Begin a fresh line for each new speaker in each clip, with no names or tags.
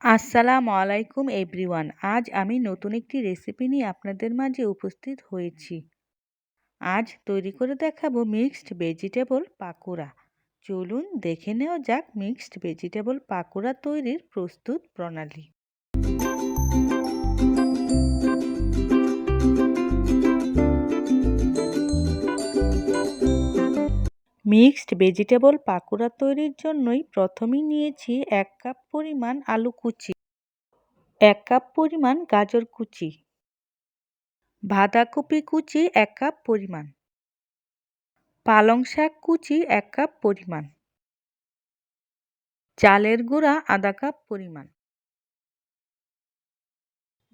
আসসালামু আলাইকুম এভরিওয়ান। আজ আমি নতুন একটি রেসিপি নিয়ে আপনাদের মাঝে উপস্থিত হয়েছি। আজ তৈরি করে দেখাবো মিক্সড ভেজিটেবল পাকোড়া। চলুন দেখে নেওয়া যাক মিক্সড ভেজিটেবল পাকোড়া তৈরির প্রস্তুত প্রণালী। মিক্সড ভেজিটেবল পাকোড়া তৈরির জন্যই প্রথমেই নিয়েছি এক কাপ পরিমাণ আলু কুচি, এক কাপ পরিমাণ গাজর কুচি, বাঁধাকপি কুচি এক কাপ পরিমাণ, পালং শাক কুচি এক কাপ পরিমাণ, চালের গুঁড়া আধা কাপ পরিমাণ,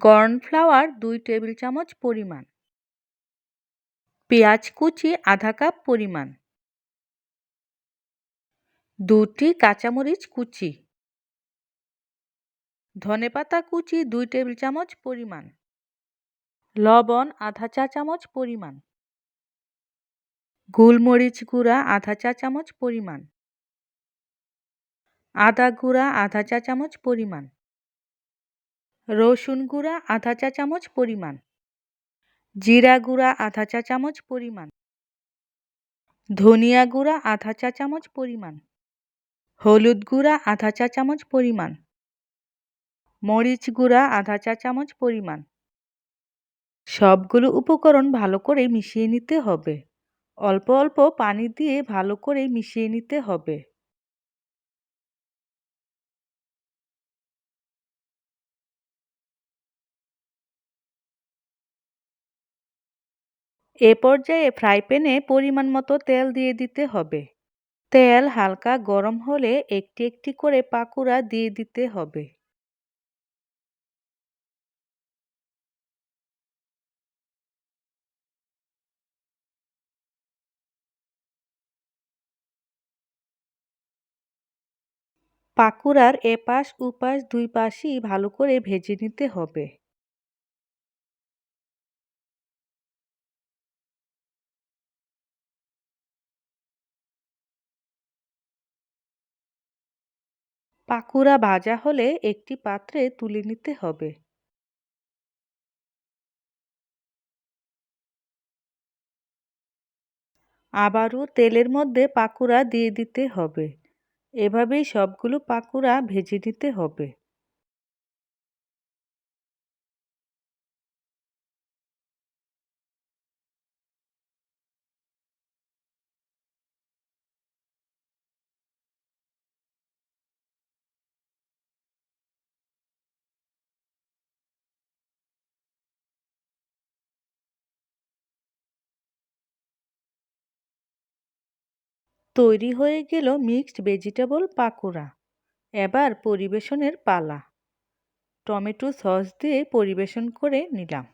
কর্নফ্লাওয়ার দুই টেবিল চামচ পরিমাণ, পেঁয়াজ কুচি আধা কাপ পরিমাণ দুটি কাঁচামরিচ কুচি। ধনেপাতা কুচি দুই টেবিল চামচ পরিমাণ। লবণ আধা চা চামচ পরিমাণ। গোলমরিচ গুঁড়া আধা চা চামচ পরিমাণ। আদা গুঁড়া আধা চা চামচ পরিমাণ। রসুন গুঁড়া আধা চা চামচ পরিমাণ। জিরা গুঁড়া আধা চা চামচ পরিমাণ। ধনিয়া গুঁড়া আধা চা চামচ পরিমাণ। হলুদ গুঁড়া, আধা চা চামচ পরিমাণ। মরিচ গুঁড়া, আধা চা চামচ পরিমাণ। সবগুলো উপকরণ ভালো করে মিশিয়ে নিতে হবে। অল্প অল্প পানি দিয়ে ভালো করে মিশিয়ে নিতে হবে। এ পর্যায়ে ফ্রাই প্যানে পরিমাণ মতো তেল দিয়ে দিতে হবে। তেল হালকা গরম হলে একটি একটি করে পাকুড়া দিয়ে দিতে হবে। পাকুড়ার এপাশ উপাশ দুই পাশই ভালো করে ভেজে নিতে হবে। পাকুড়া ভাজা হলে একটি পাত্রে তুলে নিতে হবে। আবারও তেলের মধ্যে পাকুড়া দিয়ে দিতে হবে। এভাবেই সবগুলো পাকুড়া ভেজে নিতে হবে। তৈরি হয়ে গেল মিক্সড ভেজিটেবল পাকোড়া। এবার পরিবেশনের পালা। টমেটো সস দিয়ে পরিবেশন করে নিলাম।